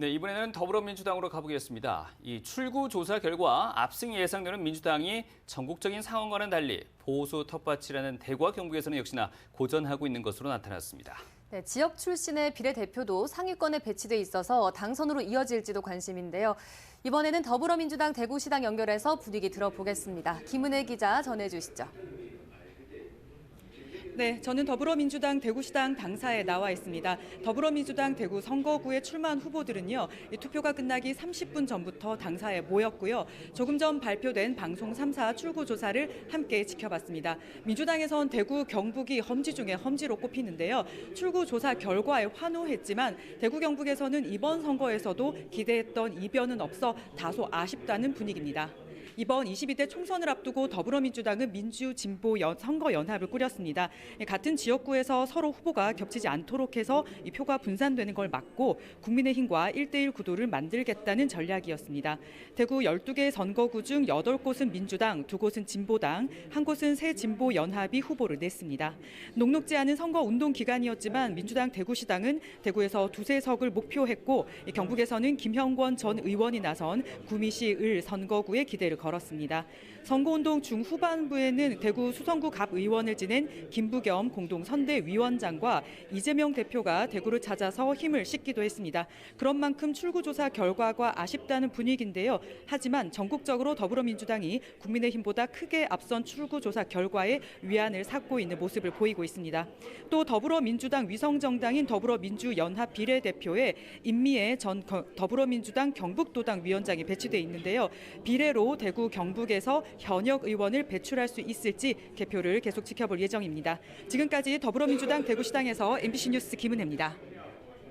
네, 이번에는 더불어민주당으로 가보겠습니다. 이 출구 조사 결과 압승이 예상되는 민주당이 전국적인 상황과는 달리 보수 텃밭이라는 대구와 경북에서는 역시나 고전하고 있는 것으로 나타났습니다. 네, 지역 출신의 비례대표도 상위권에 배치돼 있어서 당선으로 이어질지도 관심인데요. 이번에는 더불어민주당 대구시당 연결해서 분위기 들어보겠습니다. 김은혜 기자 전해주시죠. 네, 저는 더불어민주당 대구시당 당사에 나와 있습니다. 더불어민주당 대구 선거구에 출마한 후보들은요, 이 투표가 끝나기 30분 전부터 당사에 모였고요. 조금 전 발표된 방송 3사 출구 조사를 함께 지켜봤습니다. 민주당에선 대구 경북이 험지 중에 험지로 꼽히는데요. 출구 조사 결과에 환호했지만 대구 경북에서는 이번 선거에서도 기대했던 이변은 없어 다소 아쉽다는 분위기입니다. 이번 22대 총선을 앞두고 더불어민주당은 민주 진보 연- 선거 연합을 꾸렸습니다. 같은 지역구에서 서로 후보가 겹치지 않도록 해서 이 표가 분산되는 걸 막고 국민의힘과 1대1 구도를 만들겠다는 전략이었습니다. 대구 12개 선거구 중 8곳은 민주당, 2곳은 진보당, 한 곳은 새 진보 연합이 후보를 냈습니다. 녹록지 않은 선거 운동 기간이었지만 민주당 대구시당은 대구에서 두세 석을 목표했고 이 경북에서는 김형권 전 의원이 나선 구미시 을 선거구에 기대를 걸었습니다. 선거운동 중후반부에는 대구 수성구 갑 의원을 지낸 김부겸 공동 선대위원장과 이재명 대표가 대구를 찾아서 힘을 싣기도 했습니다. 그런 만큼 출구조사 결과가 아쉽다는 분위기인데요. 하지만 전국적으로 더불어민주당이 국민의힘보다 크게 앞선 출구조사 결과에 위안을 샀고 있는 모습을 보이고 있습니다. 또 더불어민주당 위성정당인 더불어민주연합 비례대표에 임미애 전 거- 더불어민주당 경북도당 위원장이 배치돼 있는데요. 비례로 대구 경북에서 현역 의원을 배출할 수 있을지 개표를 계속 지켜볼 예정입니다. 지금까지 더불어민주당 대구시당에서 MBC 뉴스 김은혜입니다.